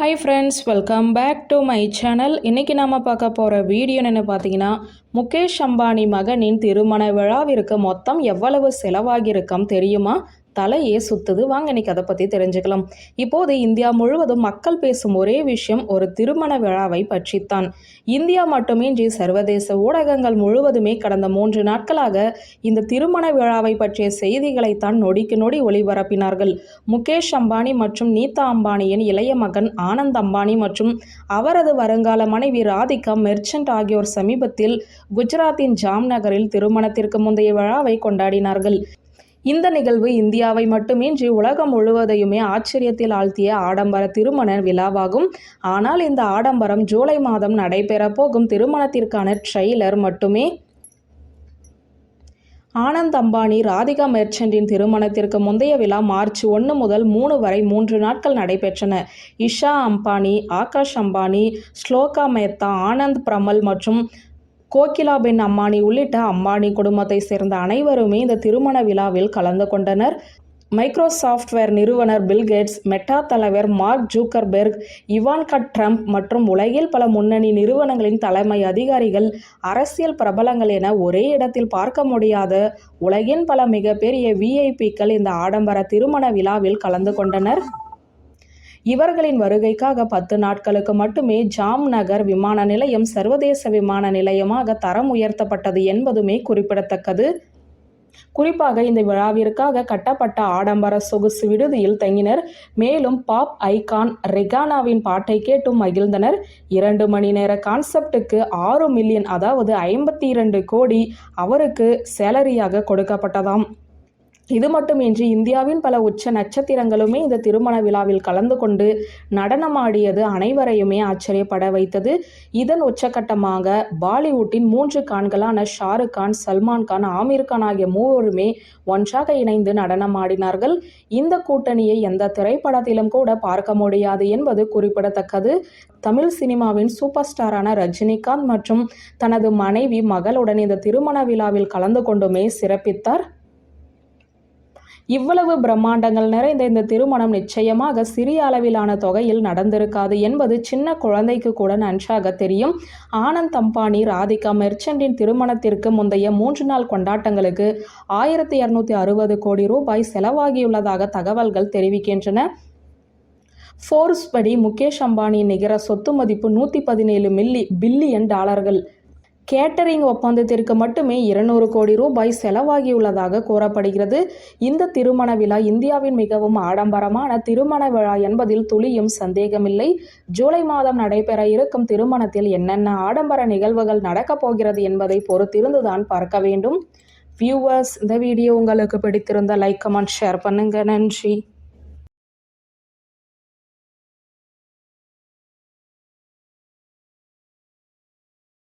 Hi friends welcome back to my channel இன்றைக்கி நாம் பார்க்க போகிற வீடியோ என்ன பார்த்தீங்கன்னா முகேஷ் அம்பானி மகனின் திருமண விழாவிற்கு மொத்தம் எவ்வளவு செலவாகியிருக்கும் தெரியுமா? தலையே சுத்துது. வாங்க இன்னைக்கு அதை பற்றி தெரிஞ்சுக்கலாம். இப்போது இந்தியா முழுவதும் மக்கள் பேசும் ஒரே விஷயம் ஒரு திருமண விழாவை பற்றித்தான். இந்தியா மட்டுமின்றி சர்வதேச ஊடகங்கள் முழுவதுமே கடந்த மூன்று நாட்களாக இந்த திருமண விழாவை பற்றிய செய்திகளைத்தான் நொடிக்கு நொடி ஒளிபரப்பினார்கள். முகேஷ் அம்பானி மற்றும் நீதா அம்பானியின் இளைய மகன் ஆனந்த் அம்பானி மற்றும் அவரது வருங்கால மனைவி ராதிகா மெர்ச்சன்ட் ஆகியோர் சமீபத்தில் குஜராத்தின் ஜாம்நகரில் திருமணத்திற்கு முந்தைய விழாவை கொண்டாடினார்கள். இந்த நிகழ்வு இந்தியாவை மட்டுமின்றி உலகம் முழுவதையுமே ஆச்சரியத்தில் ஆழ்த்திய ஆடம்பர திருமண விழாவாகும். ஆனால் இந்த ஆடம்பரம் ஜூலை மாதம் நடைபெறப் போகும் திருமணத்திற்கான ட்ரெய்லர் மட்டுமே. ஆனந்த் அம்பானி ராதிகா மெர்ச்சண்டின் திருமணத்திற்கு முந்தைய விழா மார்ச் ஒன்று முதல் மூணு வரை மூன்று நாட்கள் நடைபெற்றன. இஷா அம்பானி ஆகாஷ் அம்பானி ஸ்லோகா மேத்தா ஆனந்த் பிரமல் மற்றும் கோகிலாபென் அம்பானி உள்ளிட்ட அம்பானி குடும்பத்தை சேர்ந்த அனைவருமே இந்த திருமண விழாவில் கலந்து கொண்டனர். மைக்ரோசாஃப்ட்வேர் நிறுவனர் பில்கேட்ஸ் மெட்டா தலைவர் மார்க் ஜூக்கர்பெர்க் இவான்கா ட்ரம்ப் மற்றும் உலகில் பல முன்னணி நிறுவனங்களின் தலைமை அதிகாரிகள் அரசியல் பிரபலங்கள் என ஒரே இடத்தில் பார்க்க முடியாத உலகின் பல மிகப்பெரிய விஐபிக்கள் இந்த ஆடம்பர திருமண விழாவில் கலந்து கொண்டனர். இவர்களின் வருகைக்காக பத்து நாட்களுக்கு மட்டுமே ஜாம் நகர் விமான நிலையம் சர்வதேச விமான நிலையமாக தரம் உயர்த்தப்பட்டது என்பதுமே குறிப்பிடத்தக்கது. குறிப்பாக இந்த விழாவிற்காக கட்டப்பட்ட ஆடம்பர சொகுசு விடுதியில் தங்கினர். மேலும் பாப் ஐகான் ரெகானாவின் பாட்டை கேட்டும் மகிழ்ந்தனர். இரண்டு மணி நேர கான்செப்டுக்கு ஆறு மில்லியன் அதாவது ஐம்பத்தி இரண்டு கோடி அவருக்கு சேலரியாக கொடுக்கப்பட்டதாம். இது மட்டுமின்றி இந்தியாவின் பல உச்ச நட்சத்திரங்களுமே இந்த திருமண விழாவில் கலந்து கொண்டு நடனமாடியது அனைவரையுமே ஆச்சரியப்பட வைத்தது. இதன் உச்சகட்டமாக பாலிவுட்டின் மூன்று கான்களான ஷாருக் கான் சல்மான் கான் ஆமீர் கான் ஆகிய மூவருமே ஒன்றாக இணைந்து நடனமாடினார்கள். இந்த கூட்டணியை எந்த திரைப்படத்திலும் கூட பார்க்க முடியாது என்பது குறிப்பிடத்தக்கது. தமிழ் சினிமாவின் சூப்பர் ஸ்டாரான ரஜினிகாந்த் மற்றும் தனது மனைவி மகளுடன் இந்த திருமண விழாவில் கலந்து கொண்டுமே சிறப்பித்தார். இவ்வளவு பிரம்மாண்டங்கள் நிறைந்த இந்த திருமணம் நிச்சயமாக சிறிய அளவிலான தொகையில் நடந்திருக்காது என்பது சின்ன குழந்தைக்கு கூட நன்றாக தெரியும். ஆனந்த் அம்பானி ராதிகா மெர்ச்சண்டின் திருமணத்திற்கு முந்தைய மூன்று நாள் கொண்டாட்டங்களுக்கு ஆயிரத்தி இரநூத்தி அறுபது கோடி ரூபாய் செலவாகியுள்ளதாக தகவல்கள் தெரிவிக்கின்றன. ஃபோர்ஸ் படி முகேஷ் அம்பானியின் நிகர சொத்து மதிப்பு நூற்றி பதினேழு மில்லி பில்லியன் டாலர்கள். கேட்டரிங் ஒப்பந்தத்திற்கு மட்டுமே இருநூறு கோடி ரூபாய் செலவாகியுள்ளதாக கூறப்படுகிறது. இந்த திருமண விழா இந்தியாவின் மிகவும் ஆடம்பரமான திருமண விழா என்பதில் துளியும் சந்தேகமில்லை. ஜூலை மாதம் நடைபெற இருக்கும் திருமணத்தில் என்னென்ன ஆடம்பர நிகழ்வுகள் நடக்கப் போகிறது என்பதை பொறுத்திருந்துதான் பார்க்க வேண்டும். வியூவர்ஸ் இந்த வீடியோ உங்களுக்கு பிடித்திருந்த லைக் கமெண்ட் ஷேர் பண்ணுங்க. நன்றி.